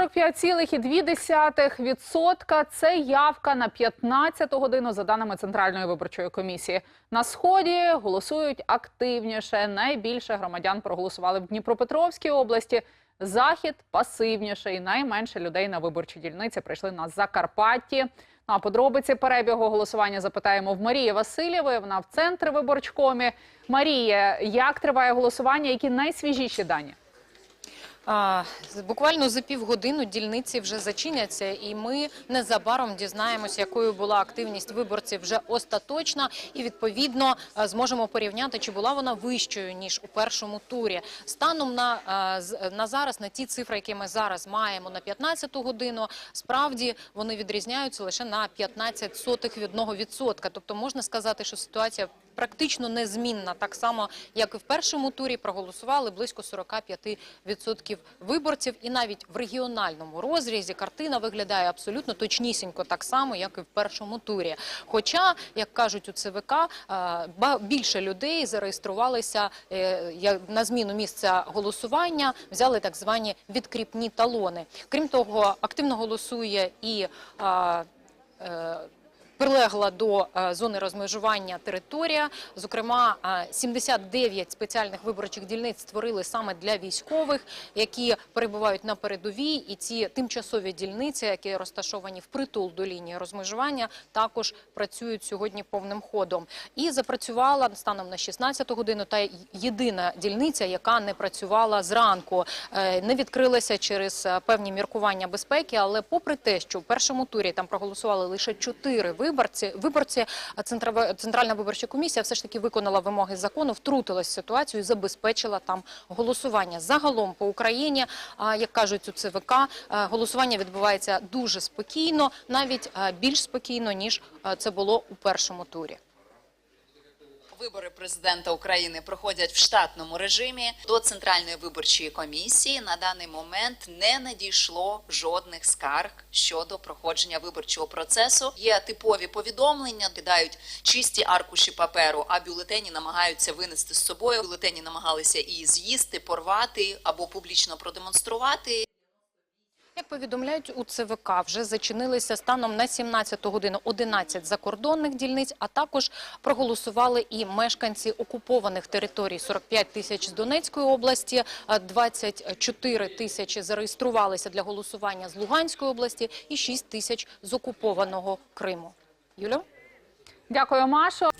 45,2% – це явка на 15 годину за даними Центральної виборчої комісії. На сході голосують активніше. Найбільше громадян проголосували в Дніпропетровській області. Захід пасивніше і найменше людей на виборчі дільниці прийшли на Закарпатті. Ну, а подробиці перебігу голосування запитаємо в Марії Васильєвої. Вона в центрі виборчкомі. Марія, як триває голосування? Які найсвіжіші дані? А, буквально за півгодини дільниці вже зачиняться, і ми незабаром дізнаємося, якою була активність виборців вже остаточна, і відповідно зможемо порівняти, чи була вона вищою ніж у першому турі. Станом на, на зараз, на ті цифри, які ми зараз маємо на 15 годину, справді вони відрізняються лише на 15 сотих від 1%. Тобто можна сказати, що ситуація практично незмінна, так само як і в першому турі проголосували близько 45% виборців, і навіть в регіональному розрізі картина виглядає абсолютно точнісінько так само, як і в першому турі. Хоча, як кажуть у ЦВК, е, більше людей зареєструвалися е, на зміну місця голосування, взяли так звані відкріпні талони. Крім того, активно голосує і е, прилегла до е, зони розмежування територія. Зокрема, е, 79 спеціальних виборчих дільниць створили саме для військових, які перебувають на передовій. І ці тимчасові дільниці, які розташовані впритул до лінії розмежування, також працюють сьогодні повним ходом. І запрацювала станом на 16 годину та єдина дільниця, яка не працювала зранку, Е, не відкрилася через е, певні міркування безпеки. Але попри те, що в першому турі там проголосували лише чотири виборці, виборці центральна виборча комісія все ж таки виконала вимоги закону, втрутилась в ситуацію і забезпечила там голосування. Загалом по Україні, як кажуть у ЦВК, голосування відбувається дуже спокійно, навіть більш спокійно ніж це було у першому турі. Вибори президента України проходять в штатному режимі. До центральної виборчої комісії на даний момент не надійшло жодних скарг щодо проходження виборчого процесу. Є типові повідомлення, кидають чисті аркуші паперу, а бюлетені намагаються винести з собою. Бюлетені намагалися і з'їсти, порвати або публічно продемонструвати. Як повідомляють у ЦВК, вже зачинилися станом на 17 годину 11 закордонних дільниць, а також проголосували і мешканці окупованих територій 45 тисяч з Донецької області, а 24 тисячі зареєструвалися для голосування з Луганської області і 6 тисяч з окупованого Криму. Юлю? Дякую, Машо.